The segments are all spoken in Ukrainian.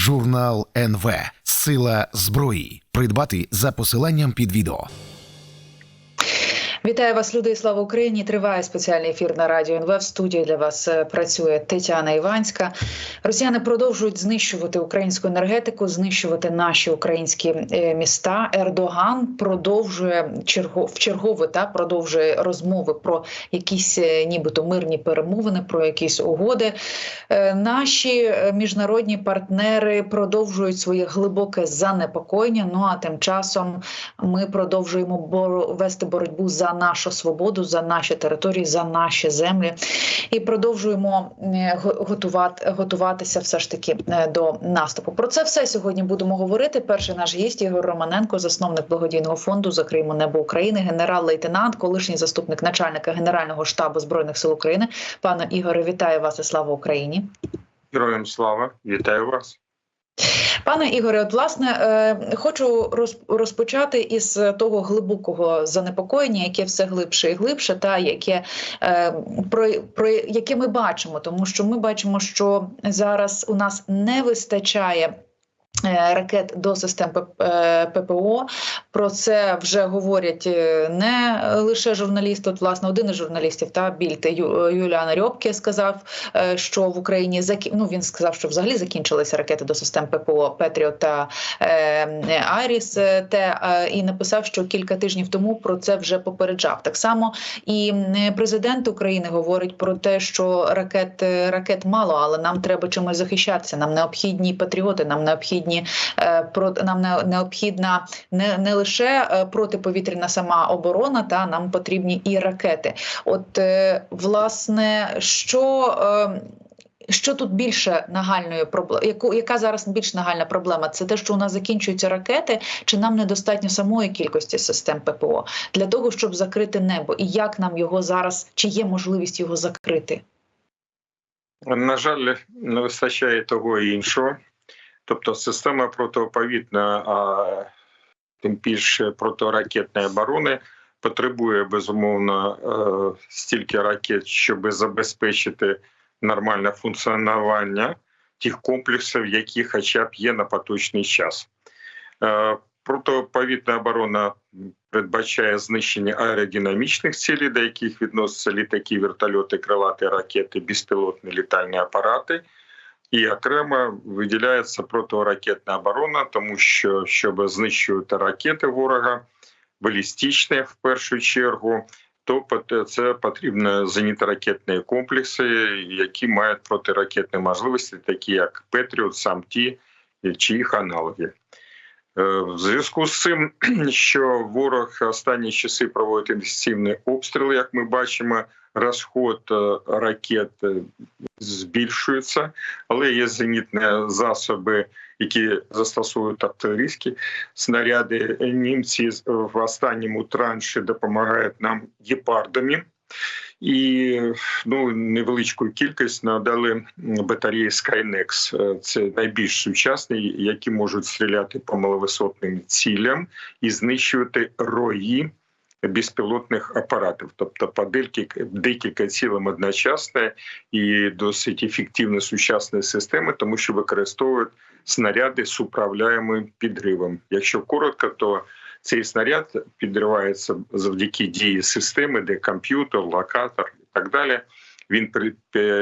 Журнал НВ Сила зброї. Придбати за посиланням під відео. Вітаю вас, люди і слава Україні! Триває спеціальний ефір на радіо НВ. В студії для вас е, працює Тетяна Іванська. Росіяни продовжують знищувати українську енергетику, знищувати наші українські е, міста. Ердоган продовжує черго в чергове та продовжує розмови про якісь, е, нібито мирні перемовини, про якісь угоди. Наші міжнародні партнери продовжують своє глибоке занепокоєння. Ну а тим часом ми продовжуємо вести боротьбу за нашу свободу, за наші території, за наші землі, і продовжуємо готувати готуватися все ж таки е, до наступу. Про це все сьогодні будемо говорити. Перший наш гість Ігор Романенко, засновник благодійного фонду «Закриємо небо України, генерал-лейтенант, колишній заступник начальника генерального штабу збройних сил України. Пане Ігоре, вітаю вас і слава Україні. Героям слава вітаю вас. Пане Ігоре, от власне е, хочу розпочати із того глибокого занепокоєння, яке все глибше і глибше, та яке е, про, про яке ми бачимо, тому що ми бачимо, що зараз у нас не вистачає. Е, ракет до систем ППО е, про це вже говорять е, не лише журналісти. От, власне, один із журналістів та більте Юліана Рьобке сказав, що в Україні ну, він сказав, що взагалі закінчилися ракети до систем ППО Петріот та Айріс. Те і написав, що кілька тижнів тому про це вже попереджав. Так само і президент України говорить про те, що ракет ракет мало, але нам треба чимось захищатися. Нам необхідні патріоти, нам необхідні необхідні е, нам необхідна не не лише е, протиповітряна сама оборона, та нам потрібні і ракети. От е, власне, що що тут більше нагальної проблеми, яку яка зараз більш нагальна проблема? Це те, що у нас закінчуються ракети, чи нам недостатньо самої кількості систем ППО для того, щоб закрити небо, і як нам його зараз чи є можливість його закрити? На жаль, не вистачає того і іншого. Тобто система протиповітної, а тим більше протиракетної оборони потребує безумовно е, стільки ракет, щоб забезпечити нормальне функціонування тих комплексів, які хоча б є на поточний час. Е, протиповітна оборона передбачає знищення аеродинамічних цілей, до яких відносяться літаки, вертольоти, крилаті ракети, безпілотні літальні апарати. І окремо виділяється протиракетна оборона, тому що щоб знищувати ракети ворога, балістичні в першу чергу, то це потрібні зенітно-ракетні комплекси, які мають протиракетні можливості, такі як Петріот, САМТІ чи їх аналоги. Е, в зв'язку з цим, що ворог останні часи проводить інтенсивні обстріли, як ми бачимо, розход е, ракет е, збільшується, але є зенітні засоби, які застосовують артилерійські снаряди. Німці в останньому транші допомагають нам гепардами. І ну невеличку кількість надали батареї Skynex. Це найбільш сучасні, які можуть стріляти по маловисотним цілям і знищувати рої безпілотних апаратів, тобто декілька, декілька цілим одночасно і досить ефективна сучасна система, тому що використовують снаряди з управляємим підривом. Якщо коротко, то цей снаряд підривається завдяки дії системи, де комп'ютер, локатор і так далі. Він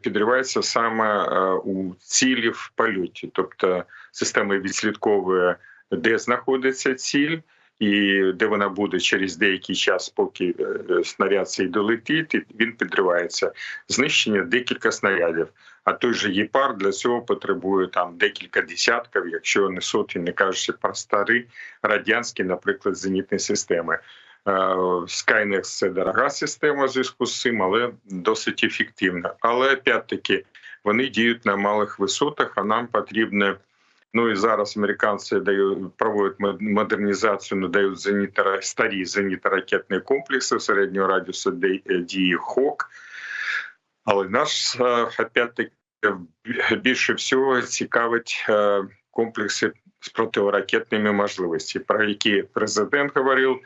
підривається саме е, у цілі в польоті, тобто система відслідковує, де знаходиться ціль і де вона буде через деякий час, поки е, снаряд цей долетить, він підривається. Знищення декілька снарядів. А той же ЄПАР для цього потребує там декілька десятків, якщо не сотні, не кажучи про старі радянські, наприклад, зенітні системи. Skynex – це дорога система в зв'язку з цим, але досить ефективна. Але опять-таки вони діють на малих висотах, а нам потрібно Ну і зараз американці дають проводять модернізацію, надають зенітно, старі зенітно-ракетні комплекси середнього радіусу дії ХОК. Але наш е, опять-таки більше всього цікавить е, комплекси з протиракетними можливостями, про які президент говорив.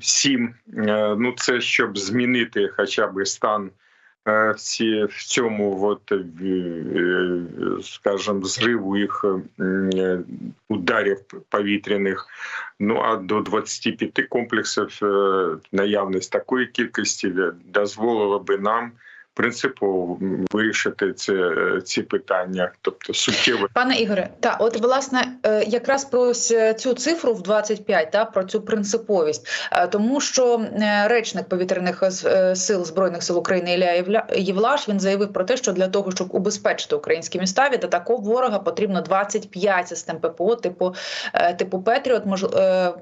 Сім е, ну це щоб змінити хоча б стан е, всі в цьому, от, е, е, скажімо, зриву їх е, ударів повітряних. Ну а до 25 комплексів е, наявність такої кількості дозволила би нам принципово вирішити це, ці питання, тобто суттєво Пане Ігоре, та от власне е, якраз про е, цю цифру в 25, та про цю принциповість, Е, тому що речник повітряних сил збройних сил України Ілля Євлаш він заявив про те, що для того, щоб убезпечити українські міста від атаков ворога, потрібно 25 систем ППО, типу типу Петріот. Мож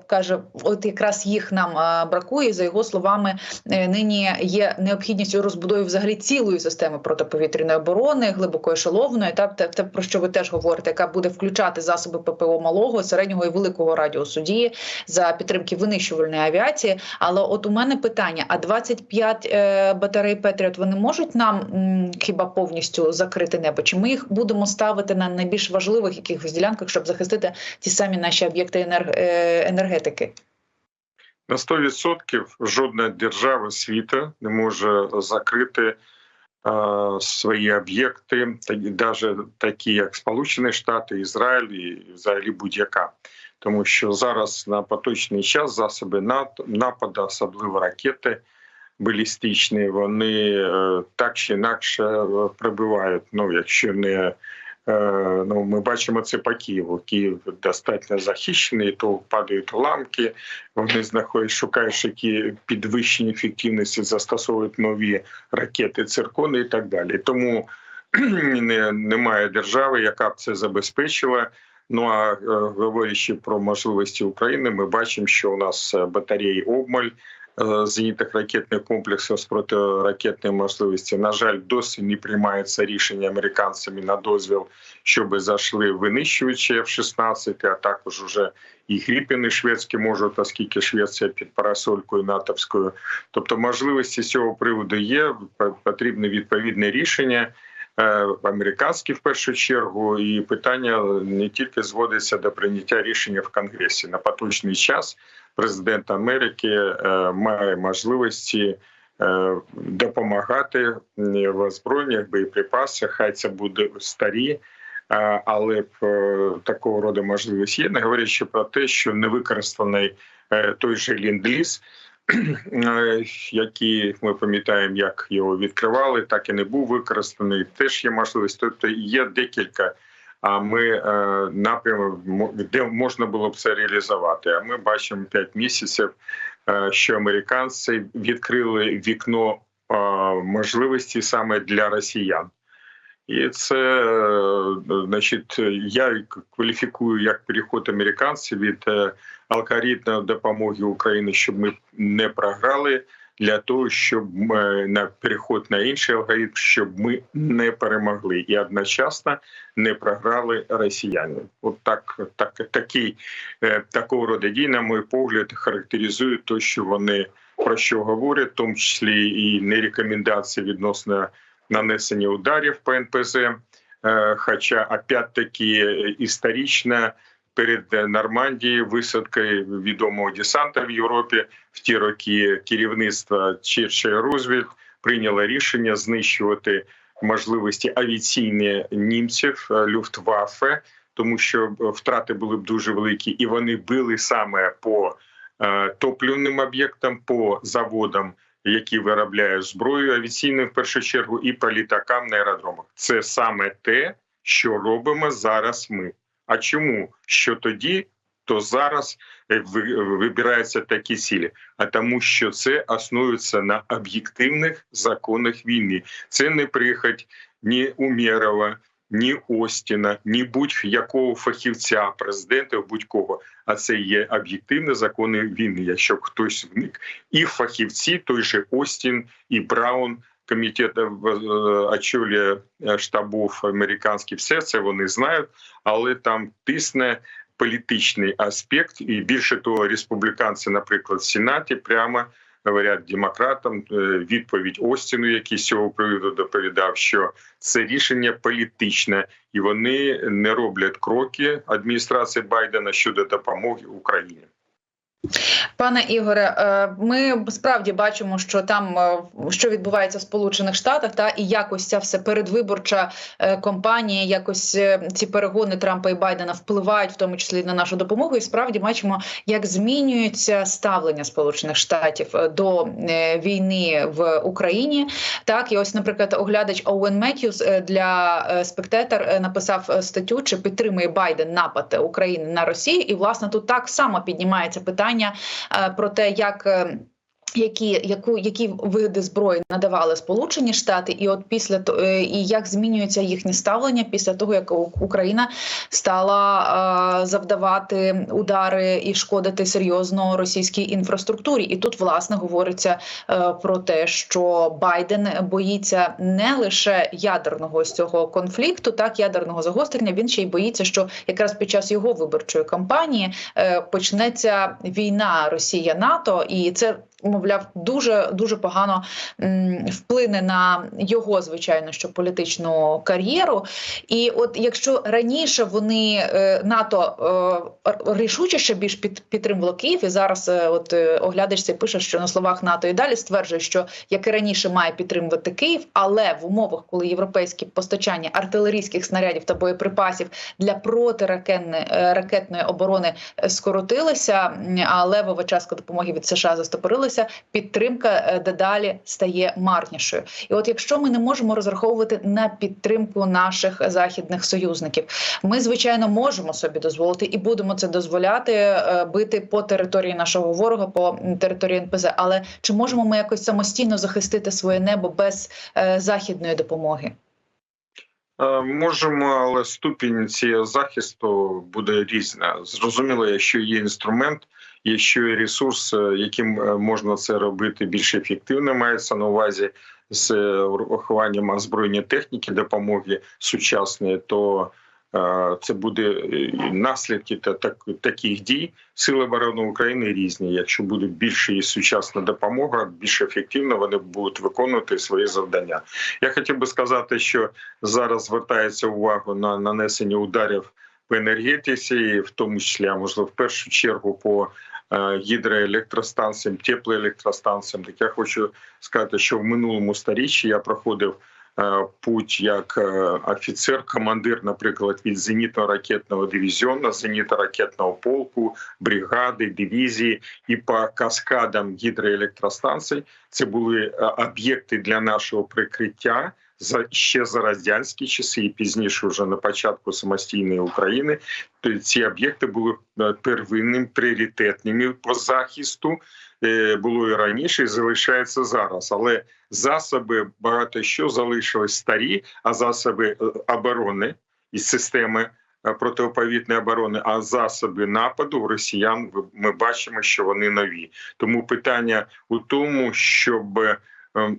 каже, от якраз їх нам бракує. За його словами, нині є необхідність у розбудові взагалі цілої системи протиповітряної оборони, глибокої шаловної, та те, про що ви теж говорите, яка буде включати засоби ППО малого, середнього і великого радіусу дії за підтримки винищувальної авіації. Але от у мене питання: а 25 е, батарей Петріот вони можуть нам хіба повністю закрити небо? Чи ми їх будемо ставити на найбільш важливих якихось ділянках, щоб захистити ті самі наші об'єкти енерг... е, енергетики? На 100% жодна держава світу не може закрити свої об'єкти, навіть такі, як Сполучені Штати, Ізраїль і взагалі будь-яка. Тому що зараз на поточний час засоби нападу, особливо ракети балістичні, вони е, так чи інакше прибувають, прибивають. Ну, якщо не Е, Ну, ми бачимо це по Києву. Київ достатньо захищений, то падають уламки. Вони знаходять, шукають які підвищені ефективності, застосовують нові ракети, циркони і так далі. Тому не, немає держави, яка б це забезпечила. Ну а е, говорячи про можливості України, ми бачимо, що у нас е, батареї обмаль е, зенітних ракетних комплексів з протиракетної можливості. На жаль, досі не приймається рішення американцями на дозвіл, щоб зайшли винищувачі F-16, а також уже і Гріпіни шведські можуть, оскільки Швеція під парасолькою натовською. Тобто можливості з цього приводу є. Потрібне відповідне рішення. Е, Американські в першу чергу, і питання не тільки зводиться до прийняття рішення в Конгресі на поточний час президент Америки е, має можливості е, допомагати в озброєннях, боєприпасах. Хай це буде старі, але такого роду можливість є, не говорячи про те, що не використаний той же ленд-ліз, е, який ми пам'ятаємо, як його відкривали, так і не був використаний. Теж є можливість. Тобто є декілька. А ми е, напрямок, де можна було б це реалізувати. А ми бачимо 5 місяців, е, що американці відкрили вікно можливості саме для росіян. І це, е, значить, я кваліфікую як переход американців від е, алгоритму допомоги Україні, щоб ми не програли, для того, щоб е, на переход на інший алгоритм, щоб ми не перемогли і одночасно не програли росіяни. От так, так такий е, такого роду дій, на мій погляд, характеризує те, що вони про що говорять, в тому числі і не рекомендації відносно нанесення ударів по НПЗ. Е, Хоча опять-таки історично перед Нормандією висадкою відомого десанта в Європі в ті роки керівництво Черчилля Рузвельт прийняло рішення знищувати можливості авіаційні німців е, Люфтваффе, тому що втрати були б дуже великі, і вони били саме по е, топлівним об'єктам, по заводам, які виробляють зброю авіаційну в першу чергу, і по літакам на аеродромах. Це саме те, що робимо зараз. Ми. А чому? Що тоді? То зараз е, вибираються такі цілі, а тому, що це основується на об'єктивних законах війни. Це не прихоть ні Умєрова, ні Остіна, ні будь-якого фахівця, президента, будь-кого. А це є об'єктивні закони війни. Якщо хтось вник, і фахівці, той же Остін і Браун. Комітет е, очолює е, штабів американських, все це вони знають, але там тисне політичний аспект, і більше того, республіканці, наприклад, в Сенаті прямо говорять демократам е, відповідь Остіну, який з цього приводу доповідав, що це рішення політичне, і вони не роблять кроки адміністрації Байдена щодо допомоги Україні. Пане Ігоре, е, ми справді бачимо, що там е, що відбувається в Сполучених Штатах, та і якось ця все передвиборча е, кампанія, якось ці перегони Трампа і Байдена впливають, в тому числі на нашу допомогу. І справді бачимо, як змінюється ставлення Сполучених Штатів до війни в Україні. Так, і ось, наприклад, оглядач Оуен Меттьюс для спектатор е, написав статтю, чи підтримує Байден напад України на Росію, і власне тут так само піднімається питання е, про те, як. Які яку які види зброї надавали Сполучені Штати, і от після е, і як змінюється їхнє ставлення після того, як Україна стала е, завдавати удари і шкодити серйозно російській інфраструктурі, і тут власне говориться е, про те, що Байден боїться не лише ядерного цього конфлікту, так ядерного загострення. Він ще й боїться, що якраз під час його виборчої кампанії е, почнеться війна Росія НАТО, і це мовляв дуже дуже погано вплине на його звичайно що політичну кар'єру. І от якщо раніше вони е, НАТО е, рішуче ще більш під, підтримувало Київ, і зараз е, от е, пише, що на словах НАТО і далі стверджує, що як і раніше має підтримувати Київ, але в умовах, коли європейські постачання артилерійських снарядів та боєприпасів для протиракетної ракетної оборони скоротилися, а левова частка допомоги від США застопорилася, підтримка е, дедалі стає марнішою. І от якщо ми не можемо розраховувати на підтримку наших західних союзників, ми звичайно можемо собі дозволити і будемо це дозволяти е, бити по території нашого ворога, по території НПЗ. Але чи можемо ми якось самостійно захистити своє небо без е, західної допомоги? Можемо, але ступінь цього захисту буде різна. Зрозуміло, якщо є інструмент, є ресурс, е, яким е, можна це робити більш ефективно, мається на увазі з е, урахуванням озброєння техніки допомоги сучасної, то це буде наслідки та так, таких дій. Сили оборони України різні. Якщо буде більше і сучасна допомога, більш ефективно вони будуть виконувати свої завдання. Я хотів би сказати, що зараз звертається увагу на нанесення ударів по енергетиці, в тому числі, а можливо, в першу чергу по гідроелектростанціям, теплоелектростанціям. Так я хочу сказати, що в минулому сторіччі я проходив е, путь як е, офіцер, командир, наприклад, від зенітно-ракетного дивізіону, зенітно-ракетного полку, бригади, дивізії і по каскадам гідроелектростанцій. Це були е, об'єкти для нашого прикриття за ще за радянські часи, і пізніше, вже на початку самостійної України, ці об'єкти були е, первинним пріоритетними по захисту. Е, Було і раніше, і залишається зараз. Але засоби багато що залишились старі, а засоби е, оборони і системи протиповітної оборони, а засоби нападу росіян ми бачимо, що вони нові. Тому питання у тому, щоб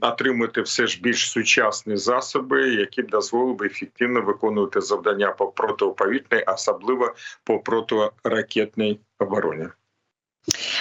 отримати все ж більш сучасні засоби, які б дозволили б ефективно виконувати завдання по протиповітній, особливо по протиракетній обороні.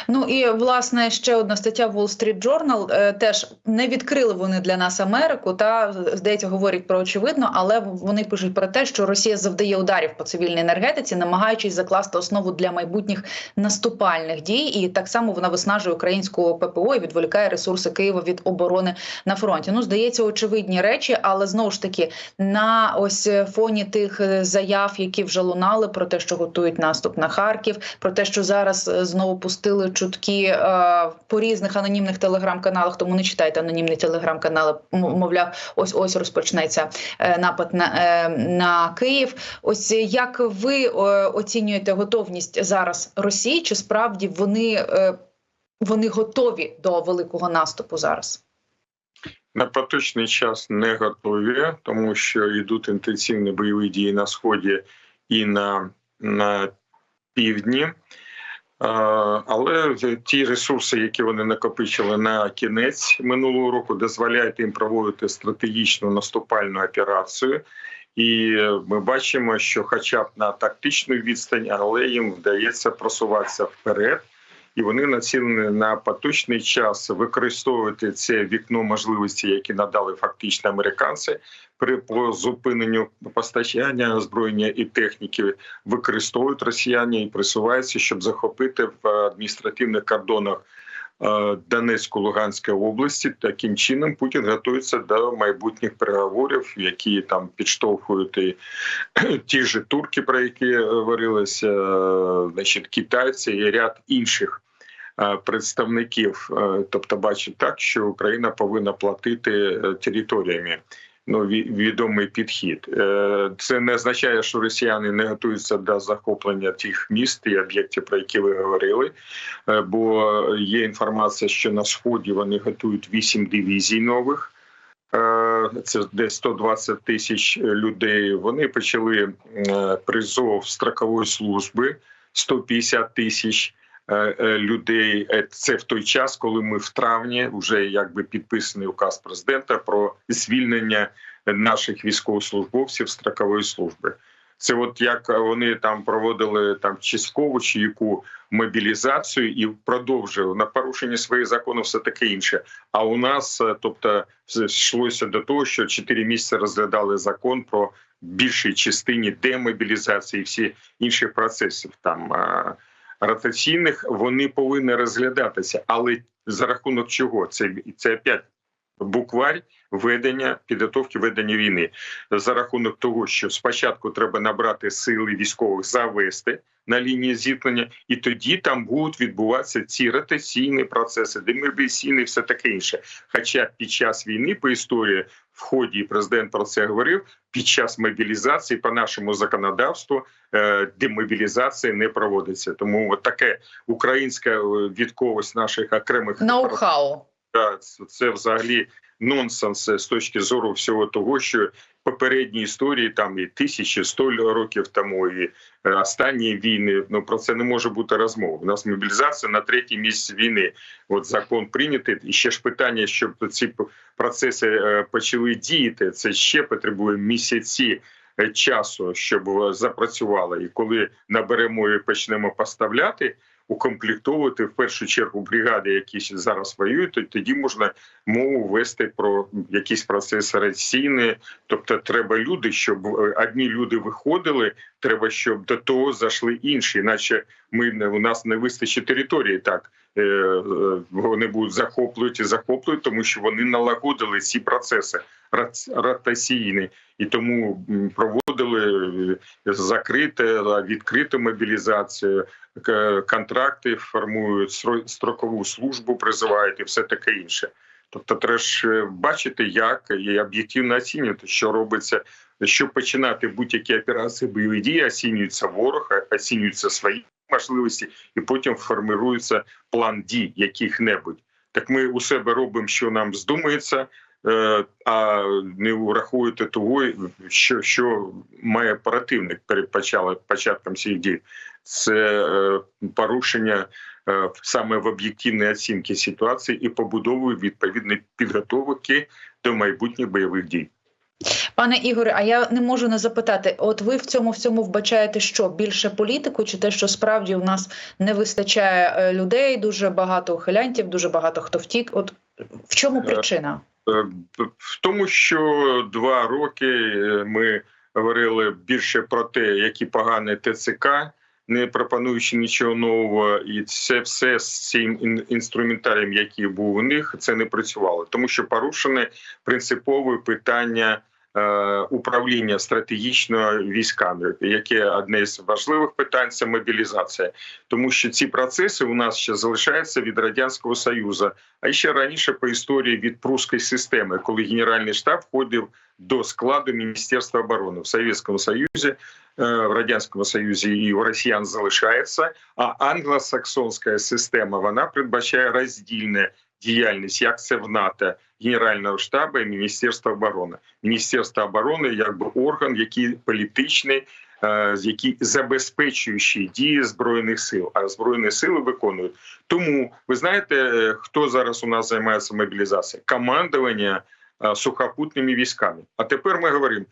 Ну і власне ще одна стаття Wall Street Journal. е, Теж не відкрили вони для нас Америку. Та здається, говорять про очевидно, але вони пишуть про те, що Росія завдає ударів по цивільній енергетиці, намагаючись закласти основу для майбутніх наступальних дій. І так само вона виснажує українську ППО і відволікає ресурси Києва від оборони на фронті. Ну здається, очевидні речі, але знову ж таки на ось фоні тих е, заяв, які вже лунали про те, що готують наступ на Харків, про те, що зараз е, знову пустили чутки е, по різних анонімних телеграм-каналах. Тому не читайте анонімні телеграм-канали. Мовляв, ось ось розпочнеться е, напад на, е, на Київ. Ось як ви оцінюєте готовність зараз Росії? Чи справді вони, вони готові до великого наступу зараз? На поточний час не готові, тому що йдуть інтенсивні бойові дії на сході і на, на півдні. Але ті ресурси, які вони накопичили на кінець минулого року, дозволяють їм проводити стратегічну наступальну операцію. І ми бачимо, що, хоча б на тактичну відстань, але їм вдається просуватися вперед. І вони націлені на поточний час використовувати це вікно можливості, які надали фактично американці при зупиненню постачання озброєння і техніки, використовують росіяни і присуваються, щоб захопити в адміністративних кордонах. Е, Донецьку Луганської області таким чином Путін готується до майбутніх переговорів, які там підштовхують і ті ж турки, про які говорилося, е, значить китайці і ряд інших е, представників. Тобто, бачить так, що Україна повинна платити територіями. Ну, відомий підхід. Е, Це не означає, що росіяни не готуються до захоплення тих міст і об'єктів, про які ви говорили. Е, Бо є інформація, що на сході вони готують вісім дивізій нових. Е, Це десь 120 тисяч людей. Вони почали призов строкової служби 150 тисяч людей. Е, Це в той час, коли ми в травні вже якби підписаний указ президента про звільнення наших військовослужбовців строкової служби. Це от як вони там проводили там часткову чи яку мобілізацію і продовжили на порушення своїх законів, все таке інше. А у нас, е, тобто, йшлося до того, що чотири місяці розглядали закон про більшій частині демобілізації і всі інших процесів там е, ротаційних. Вони повинні розглядатися, але за рахунок чого? Це це опять букварь ведення підготовки ведення війни за рахунок того, що спочатку треба набрати сили військових завести на лінії зіткнення, і тоді там будуть відбуватися ці ротаційні процеси, демобілізаційні, все таке інше. Хоча під час війни по історії в ході президент про це говорив. Під час мобілізації по нашому законодавству е, демобілізація не проводиться. Тому от таке українська е, відковість наших окремих Ноу-хау. Це- взагалі нонсенс з точки зору всього того, що попередні історії там і тисячі сто років тому, і е, останні війни. Ну про це не може бути розмови. У нас мобілізація на третій місці війни. От закон прийнятий. І ще ж питання, щоб ці процеси е, почали діяти. Це ще потребує місяці. е, Часу, щоб е, запрацювало, і коли наберемо і почнемо поставляти, укомплектовувати в першу чергу бригади, які зараз воюють, то тоді можна мову вести про якісь процеси раційні. Тобто, треба люди, щоб е, одні люди виходили. Треба, щоб до того зайшли інші, іначе ми у нас не вистачить території. Так вони будуть захоплювати і захоплюють, тому що вони налагодили ці процеси ротаційні, і тому проводили е, закрите відкриту мобілізацію. Контракти формують стро- строкову службу, призивають і все таке інше. Тобто, треба ж е, бачити, як і об'єктивно оцінювати, що робиться, щоб починати будь-які операції бойові дії, оцінюється ворог, оцінюються свої можливості, і потім формирується план дій яких-небудь. Так ми у себе робимо, що нам здумається, е, а не враховуєте того, що, що має противник перед початком цих дій. Це е, порушення саме в об'єктивній оцінці ситуації і побудовою відповідної підготовки до майбутніх бойових дій. Пане Ігоре, а я не можу не запитати: от ви в цьому всьому вбачаєте, що більше політику, чи те, що справді у нас не вистачає е, людей, дуже багато ухилянтів, дуже багато хто втік. От в чому причина? Е, В тому, що два роки е, ми говорили більше про те, які погані ТЦК, не пропонуючи нічого нового, і це все з цим ін- інструментарієм, який був у них, це не працювало, тому що порушене принципове питання. е, Управління стратегічно військами, яке одне з важливих питань це мобілізація, тому що ці процеси у нас ще залишаються від радянського союзу, а ще раніше по історії від прусської системи, коли Генеральний штаб входив до складу Міністерства оборони. В Совєтському Союзі, в Радянському Союзі і у Росіян залишається. А англосаксонська система вона передбачає роздільне діяльність, як це в НАТО, Генерального штабу і Міністерства оборони. Міністерство оборони якби орган, який політичний. е, Які забезпечуючі дії збройних сил, а збройні сили виконують. Тому ви знаєте, е, хто зараз у нас займається мобілізацією? Командування е, сухопутними військами. А тепер ми говоримо: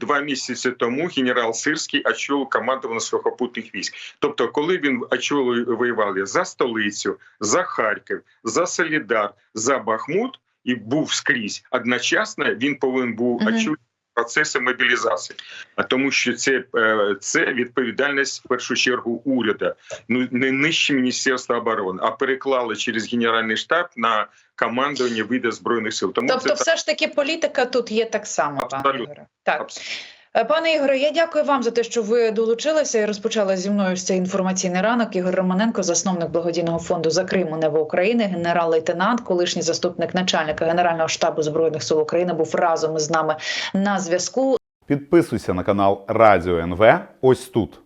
два місяці тому генерал Сирський очолив командування сухопутних військ. Тобто, коли він очолив воювали за столицю, за Харків, за Солідар, за Бахмут і був скрізь, одночасно він повинен був очолити процеси мобілізації, а тому, що це, е, це відповідальність в першу чергу уряду, ну не нижче міністерства оборони, а переклали через генеральний штаб на командування вида збройних сил. Тому Тобто, це все ж таки політика тут є так само, пане Абсолютно. Так. Абсолютно. Е, Пане Ігоре, я дякую вам за те, що ви долучилися і розпочали зі мною цей інформаційний ранок. Ігор Романенко, засновник благодійного фонду за Криму Небо України, генерал-лейтенант, колишній заступник начальника Генерального штабу збройних сил України, був разом із нами на зв'язку. Підписуйся на канал Радіо НВ ось тут.